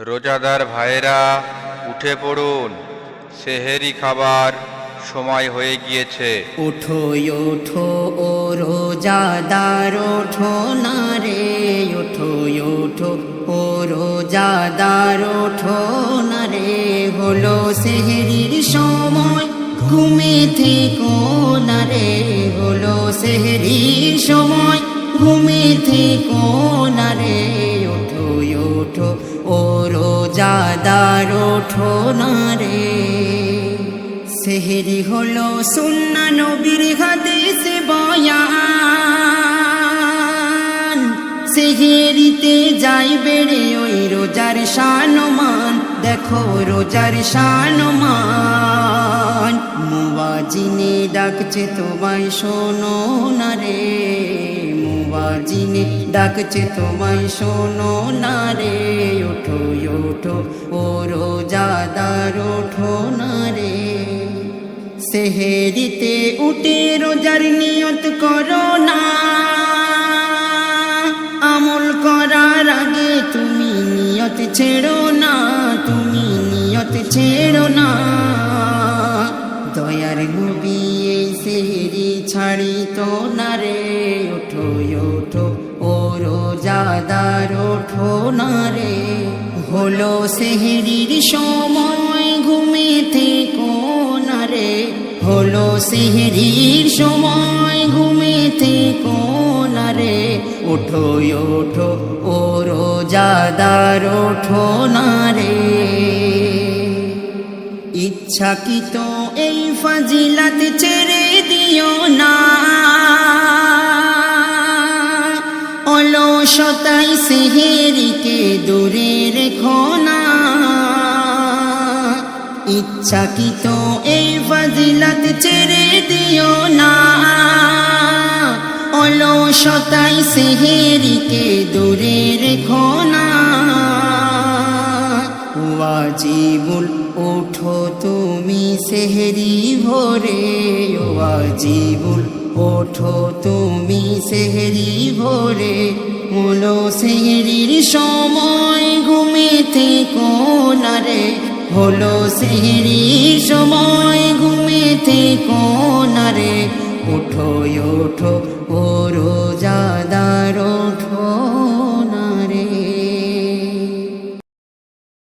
রোজাদার ভাইরা উঠে পড়ুন। সেহেরি খাবার সময় হয়ে গিয়েছে। ওঠো ওঠো, ও রোজাদার, ওঠো না রে। ওঠো ওঠো, ও রোজাদার, ওঠো না রে। হলো সেহেরির সময়, ঘুমে থেকো না রে। হলো সেহেরির সময়, ঘুমে থেকো না রে। ওঠো ওঠো ও রোজাদার ওঠো না রে। সেহেরি হলো সুন্না নবীর হাদিস বয়ান। সেহেরিতে যাই বেড়ে ওই রোজার শানমান দেখো রোজার শানমান মুবাজিনে ডাকছে তোমায়, শোনো না রে। মুবাজিনে ডাকছে তোমায়, শোনো না রে, ওঠো ওঠো, ও রোজাদার ওঠো না রে। সেহেরিতে উঠে রোজার নিয়ত করো না। আমল করার আগে তুমি নিয়ত ছেড়ো না, তুমি নিয়ত ছেড়ো না। দয়ার নবী এই সেহেরি ছাড়ি তো না রে, ওঠো ওঠো, ও রোজাদার, ওঠো না রে। হলো সেহেরির সময়, ঘুমে থেকো না রে। হলো সেহেরির সময়, ঘুমে থেকো না রে। ওঠো ওঠো, ও রোজাদার, ওঠো না রে। ইচ্ছাকৃত এই ফাজিলাত ছেড়ে দিও না। অলসতাই সেহেরিকে দূরে রেখো না। ইচ্ছাকৃত এই ফাজিলাত ছেড়ে দিও না। অলসতাই সেহেরিকে দূরে রেখো না। ওয়াজিবুল ওঠো তুমি সেহেরি ভোরে। ওয়াজিবুল ওঠো তুমি সেহেরি ভোরে। মুলো সেহেরির সময়, ঘুমে থেকো না রে। হলো সেহেরির সময়, ঘুমে থেকো না রে। ওঠো ওঠো, ও রোজাদার, ওঠো